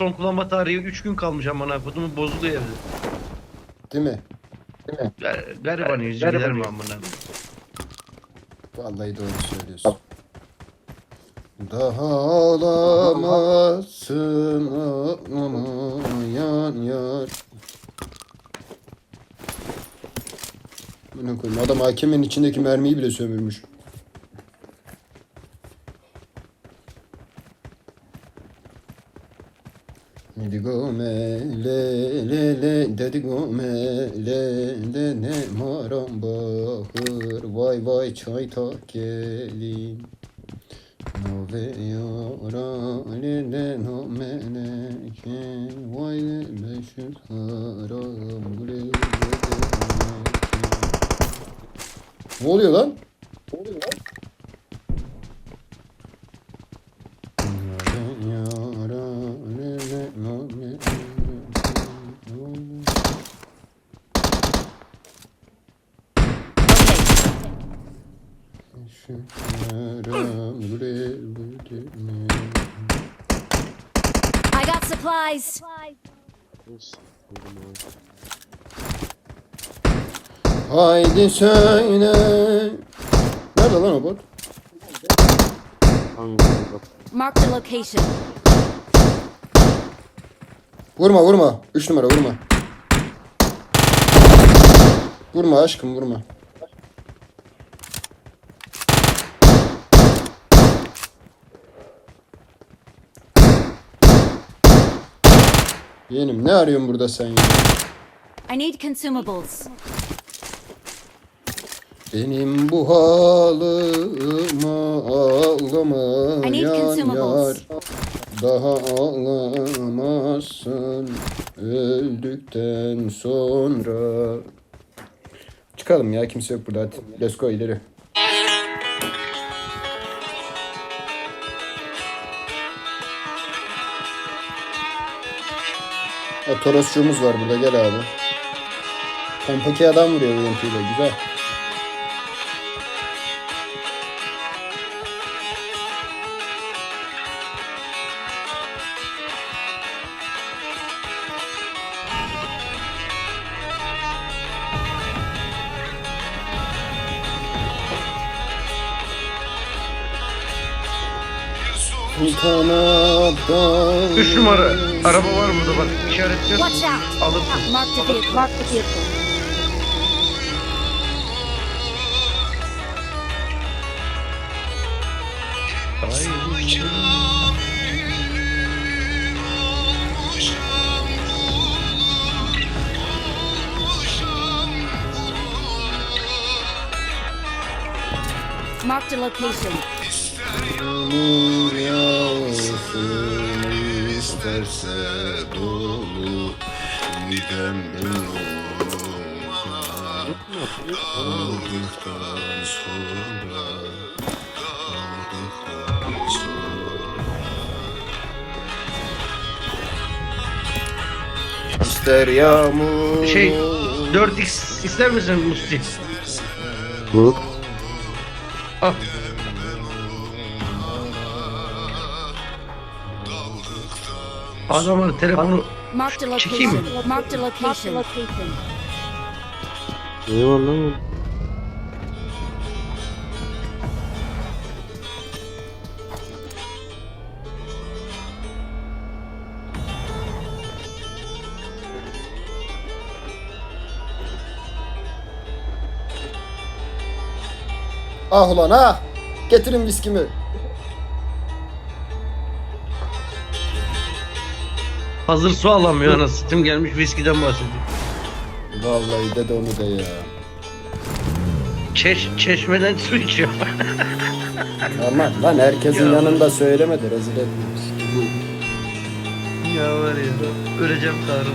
Son kullanma tarihi 3 gün kalmış amına kodumu bozuluyor evde. Değil mi? Gar- Gariban yüzü gider mi amına? Vallahi doğru söylüyorsun. Daha ağlamazsın ağlamayan yar. Buna koyayım. Adam hakemin içindeki mermiyi bile sömürmüş. Dedi gome le le le. Dedi gome le le ne. Maram bahır vay vay çay tak gelin. No ve yara le le no meneke vay le meşhur haram gule gule Ne oluyor lan? Haydi söyle. Nerede lan o bot? Marked a location. Vurma vurma. Üç numara vurma. Vurma aşkım vurma. Yeğenim ne arıyorsun burada sen ya? I need consumables. Benim bu halıma need yar. Daha ağlamazsın öldükten sonra Çıkalım ya kimse yok burada. Let's go ileri. O Torosçuğumuz var burada gel abi. Pompaki adam vuruyor UMP ile güzel. 3 numara araba var burada bak işaretliyor. Watch out. Alırsın. Marked a vehicle. Marked a vehicle. Marked a location. Yağsın isterse dolu Nidem Aldıktan sonra Aldıktan sonra İster yağmur Şey 4x ister misin Musti? Bu Al. Adamın telefonu Marked a Çekeyim mi? location. Marked a location. ne var lan? Ah ulan ah Getirin viskimi hazır su alamıyor anasını satayım gelmiş viskiden bahsediyor. Vallahi de de onu de ya Çeş, çeşmeden su içiyor. Aman lan herkesin Ya. yanında söyleme de rezil etmeyiz. ya var ya öleceğim Tanrım.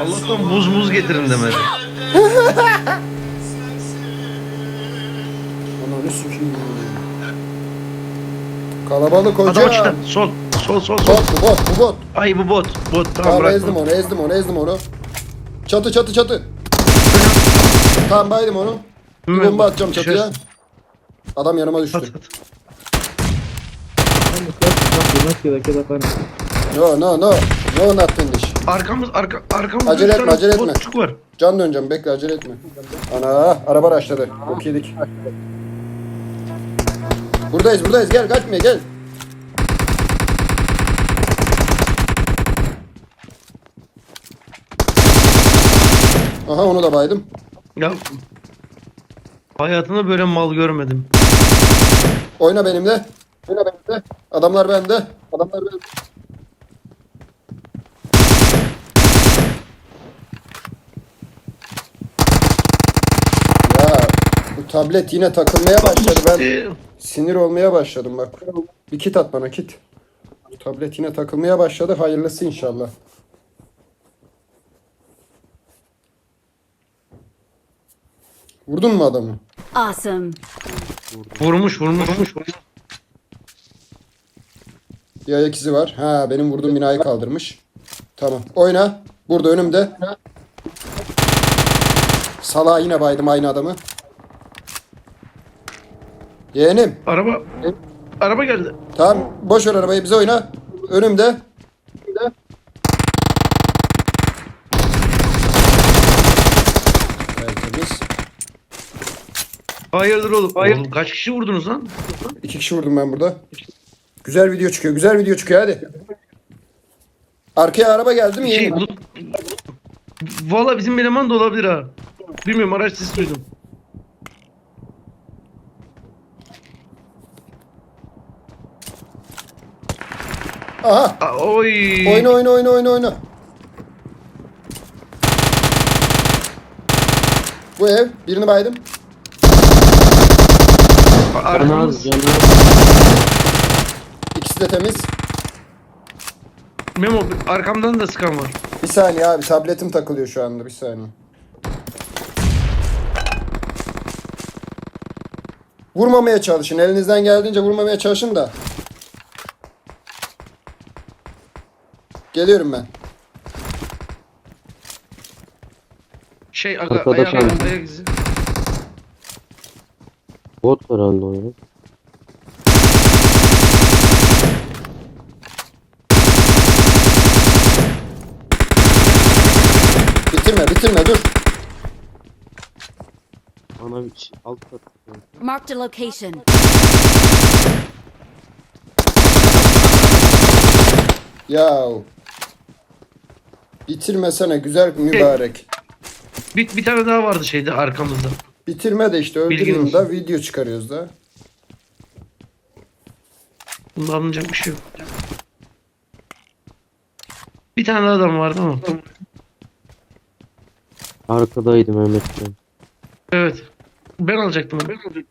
Allah'tan buz muz getirin demedi. Ananı sikeyim. Kalabalık hoca. Adam açtı. Sol. Sol sol sol. Bot bu bot bu bot. Ay bu bot. Bot tamam Tamam bırak. ezdim onu ezdim onu ezdim onu. Çatı çatı çatı. Tamam baydım onu. Bir bomba atacağım çatıya. düşersin. Adam yanıma düştü. At at. No no no. No not finish. Arkamız arka arkamızda Acele etme, acele etme. botçuk var. Can döneceğim bekle acele etme. Ana araba başladı. Bok yedik. Buradayız buradayız gel kaçmaya gel. Aha onu da baydım. Ya hayatımda böyle mal görmedim. Oyna benimle. Oyna benimle. Adamlar bende. Adamlar bende. Ya tablet yine takılmaya başladı. Ben Ee, sinir olmaya başladım bak. Bir kit at bana kit. Bu tablet yine takılmaya başladı. Hayırlısı inşallah. Vurdun mu adamı? Awesome. vurmuş vurmuş vurmuş. Bir ayak izi var. Ha benim vurduğum binayı kaldırmış. Tamam. Oyna. Burada önümde. Sala yine baydım aynı adamı. Yeğenim. Araba araba geldi. Tamam. Boş ver arabayı bize oyna. Önümde. Tertemiz. Hayırdır oğlum? Hayır. Oğlum kaç kişi vurdunuz lan? İki kişi vurdum ben burada. Güzel video çıkıyor. Güzel video çıkıyor hadi. Arkaya araba geldi mi Şey. Valla bizim eleman da olabilir ha. Bilmiyorum araç sesi duydum. Aha. Aa, oy. Oyna oyna oyna oyna oyna. Bu ev. Birini baydım. Arkamız. İkisi de temiz. Memo arkamdan da sıkan var. Bir saniye abi. Tabletim takılıyor şu anda. Bir saniye. Vurmamaya çalışın. Elinizden geldiğince vurmamaya çalışın da. Geliyorum ben. Şey aga, Arkadaş ayak, aldı. ayak izi. Bot herhalde o ya. Bitirme bitirme dur. Ana bir şey- alt kat. Marked a location. Ya. Bitirmesene güzel mübarek. Bir, bir tane daha vardı şeyde arkamızda. Bitirme de işte öldürüyorum olsun. da video çıkarıyoruz da. Bunda alınacak bir şey yok. Bir tane daha adam vardı ama. Arkadaydı Mehmetcan. Evet. Ben alacaktım. Ben alacaktım.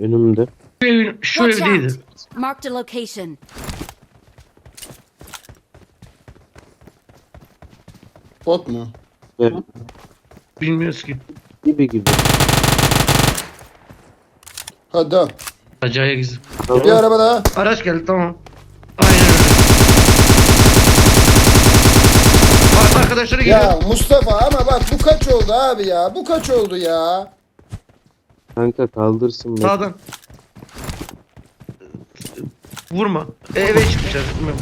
Önümde. Şu evin, şu Watch evdeydi. out. Marked a location. Bot mu? Ve Bilmiyoruz ki. gibi gibi. Hadi devam. Acayip gizli. Bir araba daha. Araç geldi tamam. Aynen öyle. Ar- Arkadaşları geliyor. Ya Mustafa ama bak bu kaç oldu abi ya? Bu kaç oldu ya? Kanka kaldırsın beni. Sağdan. Vurma. E, eve çıkmışlar. Bilmem.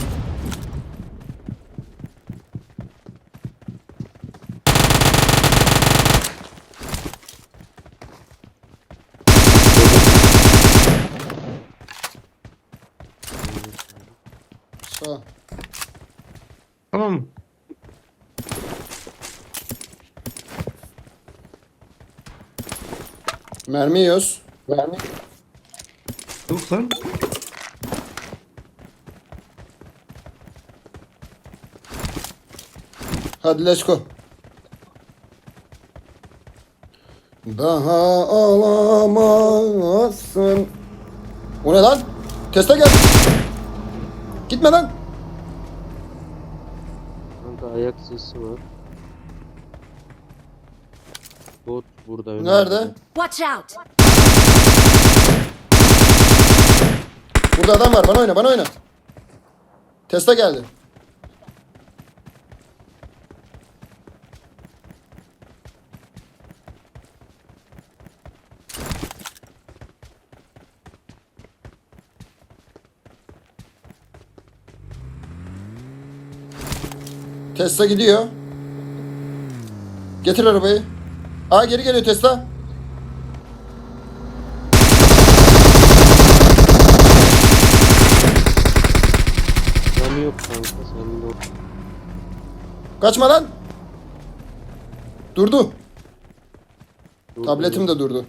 Sağ. Tamam mı? Mermi yiyoruz. Mermi. Yok lan. Hadi let's go. Daha alamazsın. O ne lan? Teste gel. Gitme lan. Kanka ayak sesi var. burada. önümde. Nerede? Watch out! Burada adam var. Bana oyna, bana oyna. Testa geldi. Tesla gidiyor. Getir arabayı. Aa geri geliyor Tesla. Canı yok kanka sen de. Kaçma lan. Durdu. Dur, Tabletim de durdu.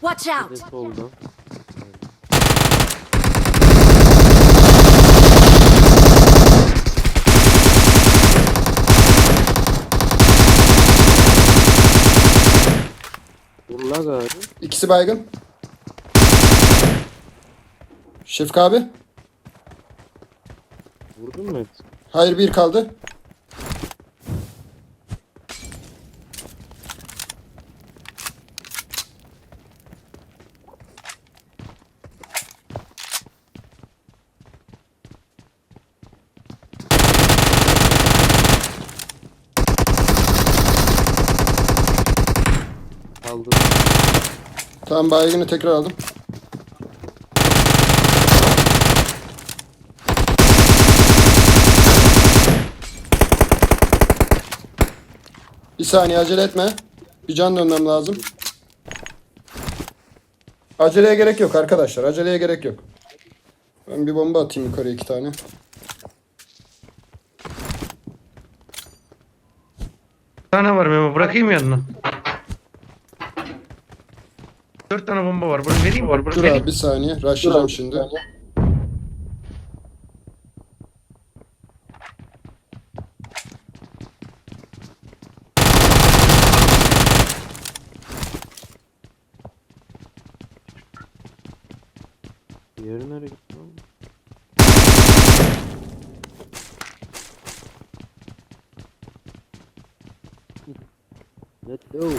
Watch out! solda. Dur İkisi baygın. Şefik abi. Vurdun mu hepsini? Hayır bir kaldı. Kaldı. Tamam baygını tekrar aldım. Bir saniye acele etme. Bir can dönmem lazım. Aceleye gerek yok arkadaşlar. Aceleye gerek yok. Ben bir bomba atayım yukarıya iki tane. Bir tane var Memo bırakayım yanına. Dört tane bomba var. Bırak vereyim var. Bırak Dur vereyim. abi bir saniye. Rushlayacağım şimdi. Diğeri nereye gitti lan? Let's go.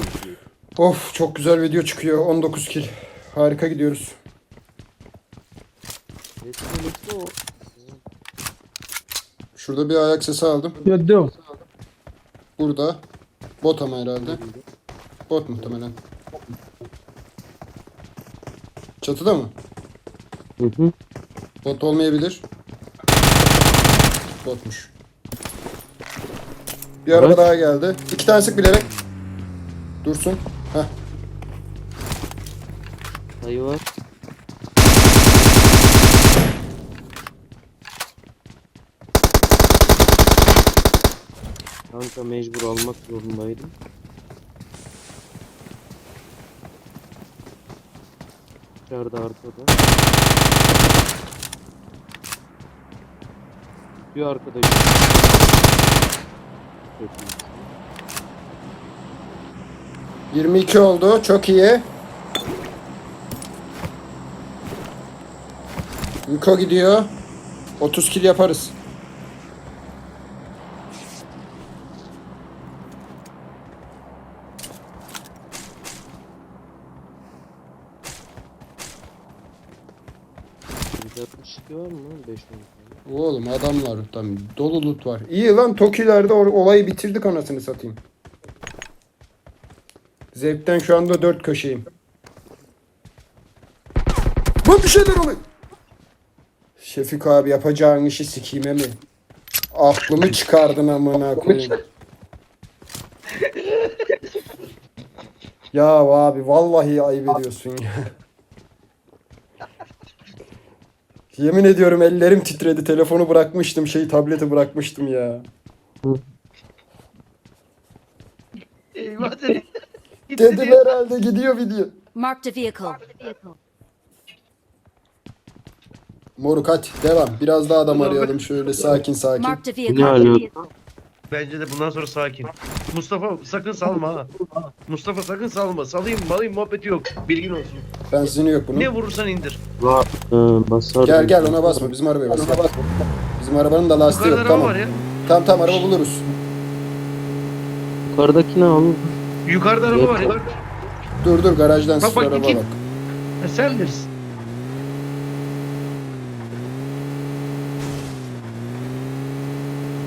Of çok güzel video çıkıyor. 19 kill. Harika gidiyoruz. Şurada bir ayak sesi aldım. Gördüm. Burada. Bot ama herhalde. Bot muhtemelen. Çatıda mı? Hı hı. Bot olmayabilir. Botmuş. Bir araba daha geldi. İki tane sık bilerek. Dursun. Sayı var. Kanka mecbur almak zorundaydım. İçeride arkada. Bir arkadaş. Çok iyi. 22 oldu. Çok iyi. Miko gidiyor. 30 kill yaparız. Bir 62 var mı lan? 5 tane. Oğlum adamlar tam dolu loot var. İyi lan Toki'lerde olayı bitirdik anasını satayım. Zevkten şu anda dört köşeyim. Bu bir şeyler oluyor. Şefik abi yapacağın işi sikeyim mi? Aklımı çıkardın amına koyayım. ya abi vallahi ayıp ediyorsun ya. Yemin ediyorum ellerim titredi. Telefonu bırakmıştım. Şey tableti bırakmıştım ya. Eyvah dedi. Dedim herhalde gidiyor video. Marked a vehicle. Moruk hadi devam. Biraz daha adam arayalım şöyle sakin sakin. Ne vehicle. arıyor? Bence de bundan sonra sakin. Mustafa sakın salma ha. Mustafa sakın salma. Salayım malayım muhabbeti yok. Bilgin olsun. Benzini yok bunun. Ne vurursan indir. Va basar. Gel gel ona basma. Bizim arabaya bas. Bizim arabanın da lastiği Yukarıda yok. araba Tamam. var ya. Tamam tamam araba buluruz. Yukarıdaki ne oğlum? Yukarıda araba var ya. Dur dur garajdan Bak, sıfır bak, araba iki- bak. Ha, Sen bilirsin.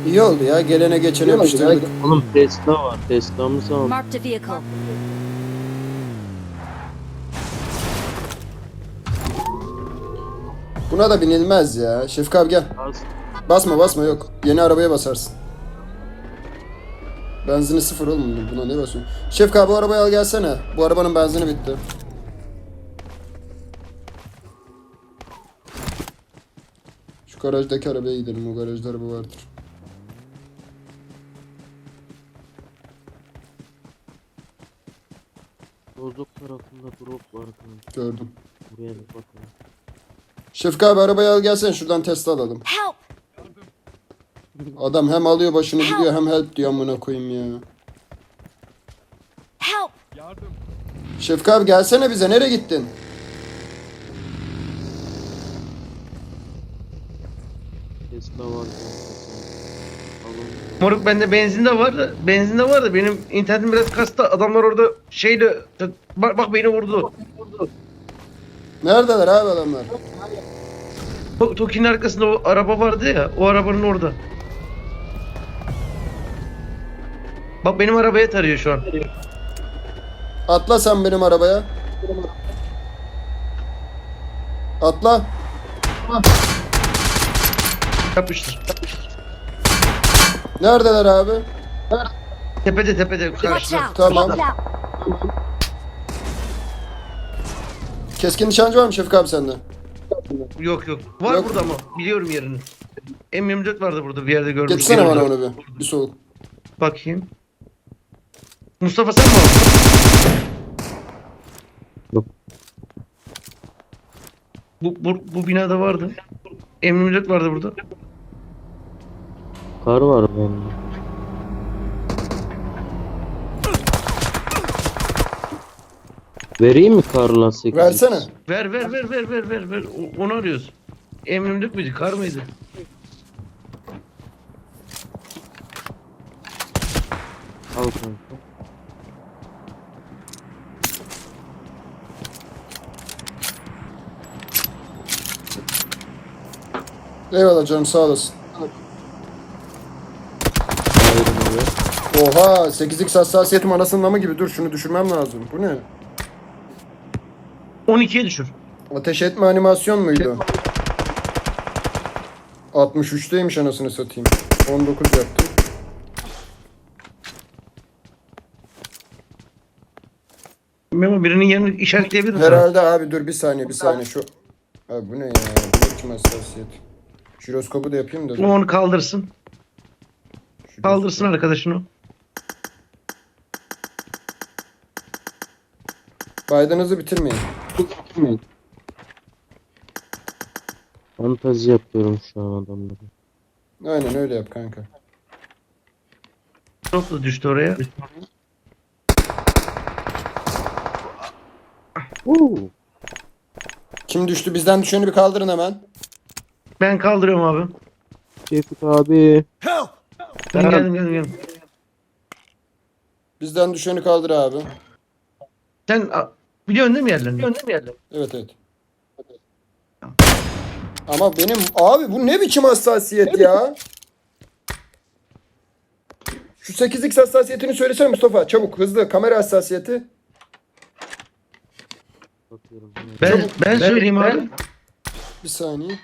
İyi oldu ya. Gelene geçene yapıştırdık. Oğlum Tesla var. Tesla'mız var. Marked a vehicle. Buna da binilmez ya. Şefik abi gel. Az. Basma basma yok. Yeni arabaya basarsın. Benzini sıfır oğlum buna ne basıyorsun? Şefik abi bu arabayı al gelsene. Bu arabanın benzini bitti. Şu garajdaki arabaya gidelim. O garajda araba vardır. Bozuk tarafında drop var kanka. Gördüm. Buraya bir bakalım. Şefik abi arabayı al gelsene şuradan Tesla alalım. Help! Adam hem alıyor başını gidiyor hem help diyor amına koyayım ya. Help! Şefik abi gelsene bize nereye gittin? Tesla var. Moruk bende benzin de var da benzin de var da benim internetim biraz kastı. Adamlar orada şeyle bak bak beni vurdu. Neredeler abi adamlar? To- Toki'nin arkasında o araba vardı ya. O arabanın orada. Bak benim arabaya tarıyor şu an. Atla sen benim arabaya. Atla. Yapıştır. Neredeler abi? Tepede tepede Watch karşıda. out! Tamam. Watch out! Keskin nişancı var mı Şefik abi sende? Yok yok. Var Yok. burada ama biliyorum yerini. M24 vardı burada bir yerde gördüm. Getirsene bana onu bir. Bir soğuk. Bakayım. Mustafa sen mi aldın? Yok. Bu, bu, bu binada vardı. M24 vardı burada. Kar var bende. Vereyim mi karla 8? Versene. Ver ver ver ver ver ver ver. O- Onu arıyoruz. M24 müydü? Kar mıydı? Al kanka. Eyvallah canım sağ olasın. Ayrımı ver. Oha 8x hassasiyetim anasının namı gibi. Dur şunu düşürmem lazım. Bu ne? 12'ye düşür. Ateş etme animasyon muydu? 63'teymiş anasını satayım. 19 yaptım. Memo birinin yerini işaretleyebilir misin? Herhalde abi dur bir saniye bir saniye şu. Abi bu ne ya? Bu ne biçim hassasiyet? Jiroskopu da yapayım da. Onu kaldırsın. Jiroskop. Kaldırsın arkadaşını. Faydanızı bitirmeyin. Fantazi yapıyorum şu an adamlara. Aynen öyle yap kanka. Da düştü oraya. Oo. Kim düştü? Bizden düşeni bir kaldırın hemen. Ben kaldırıyorum abi. Şefik abi. Ben geldim geldim geldim. Bizden düşeni kaldır abi. Sen a, biliyorsun değil mi yerlerini? Biliyorsun değil mi yerlerini? Evet evet. Ama benim abi bu ne biçim hassasiyet ya? Şu 8x hassasiyetini söylesene Mustafa çabuk hızlı kamera hassasiyeti. Ben, ben, söyleyeyim abi. Bir saniye.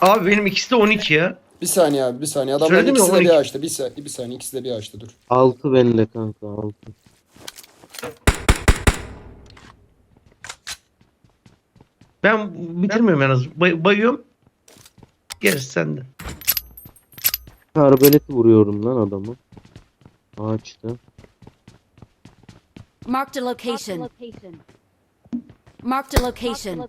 Abi benim ikisi de 12 ya. Bir saniye abi bir saniye. Adamların Söyledim ikisi de bir 12. açtı. Bir, sa- bir saniye ikisi de bir açtı dur. 6 bende kanka 6. Ben bitirmiyorum en az. Bay, bayıyorum. Gerisi sende. Arbeleti vuruyorum lan adamı. Ağaçta. Marked a location. Marked a location.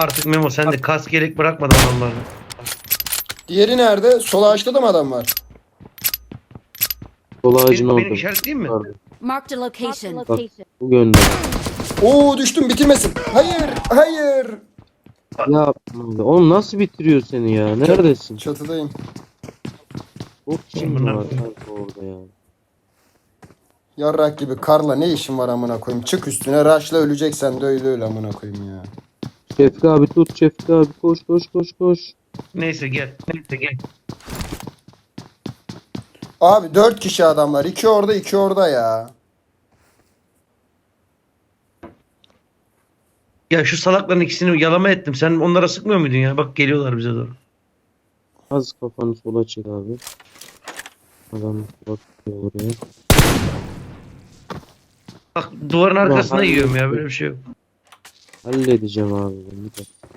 Artık Memo sen de kas gerek bırakmadın adamlarla. Diğeri nerede? Sol ağaçta da mı adam var? Sol ağacın Benim, benim işaretleyeyim mi? Vardı. Marked a location. Bak bu gönder. Oo düştüm bitirmesin. Hayır hayır. Ya oğlum nasıl bitiriyor seni ya? Neredesin? Çatıdayım. Çok kim Bunlar- var kanka orada ya. Yarrak gibi karla ne işin var amına koyayım. Çık üstüne raşla öleceksen de öyle öyle amına koyayım ya. Şefik abi tut Şefik abi koş koş koş koş. Neyse gel. Neyse gel. Abi 4 kişi adamlar. 2 orada 2 orada ya. Ya şu salakların ikisini yalama ettim. Sen onlara sıkmıyor muydun ya? Bak geliyorlar bize doğru. Az kafanı sola çek abi. Adam bakıyor oraya. Bak duvarın arkasına yiyorum ya böyle bir şey yok. Halledeceğim abi ben bir dakika.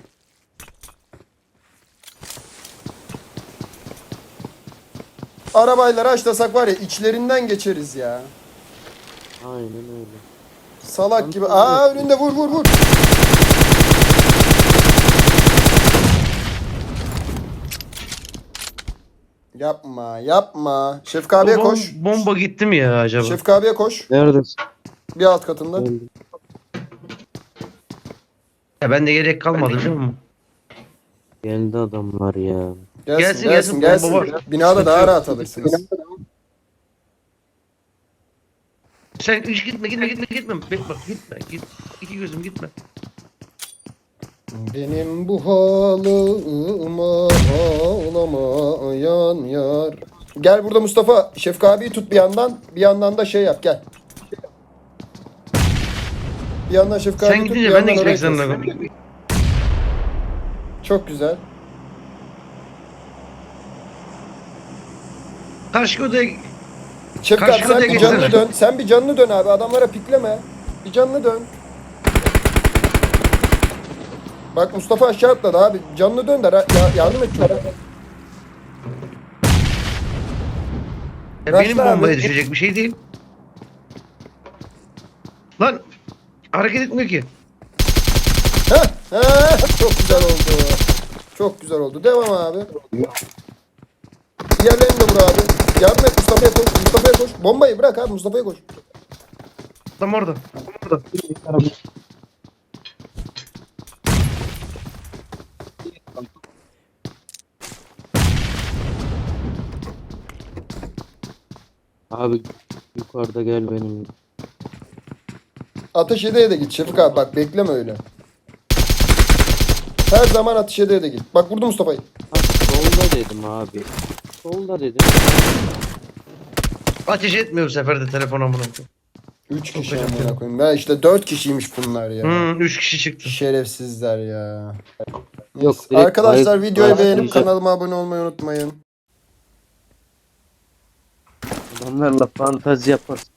Arabayla açlasak var ya içlerinden geçeriz ya. Aynen öyle. Salak gibi. Aa önünde vur vur vur. Yapma yapma. Şefik abiye Bom- koş. Bomba gitti mi ya acaba? Şefik abiye koş. Neredesin? Bir alt katında. Geldim. Ya ben de gerek kalmadı değil mi? Geldi adamlar ya. Gelsin Gelsin, gelsin gelsin. gelsin. Var. Binada daha rahat alırsınız. Sen hiç gitme gitme gitme gitme. Bek bak gitme git. İki gözüm gitme. Benim bu halıma ağlamayan yar. Gel burada Mustafa. Şefik abiyi tut bir yandan. Bir yandan da şey yap gel. Bir yandan Şefik Sen tut. Bir gidince ben de yandan gitmek kes. zorunda Çok güzel. Karşı odaya Şefik abi Karşı sen odaya bir canını geçsene. dön. Sen bir canını dön abi. Adamlara pikleme. Bir canını dön. Bak Mustafa aşağı atladı abi. Canını dön de ra- ya- yardım et çocuğa. Ya Başla benim abi. bombaya düşecek bir şey değil. Lan hareket etmiyor ki. Heh, heh, çok güzel oldu. Çok güzel oldu. Devam abi. Diğerlerini de vur abi. Yardım et Mustafa'ya koş. Mustafa'ya koş. Bombayı bırak abi Mustafa'ya koş. Tam orada. Orada. Abi yukarıda gel benim. Ateş edeye de git Şefik abi. Bak bekleme öyle. Her zaman ateş edeye de git. Bak vurdu Mustafa'yı. Solda dedim abi. Solda dedim. Ateş etmiyor bu sefer de telefona bunu. 3 kişi Çok amına koyayım. Ben işte 4 kişiymiş bunlar ya. Hmm, üç kişi çıktı. Şerefsizler ya. Yok, direkt Arkadaşlar ayıp- videoyu beğenip kanalıma abone olmayı unutmayın. Adamlarla fantazi yaparız.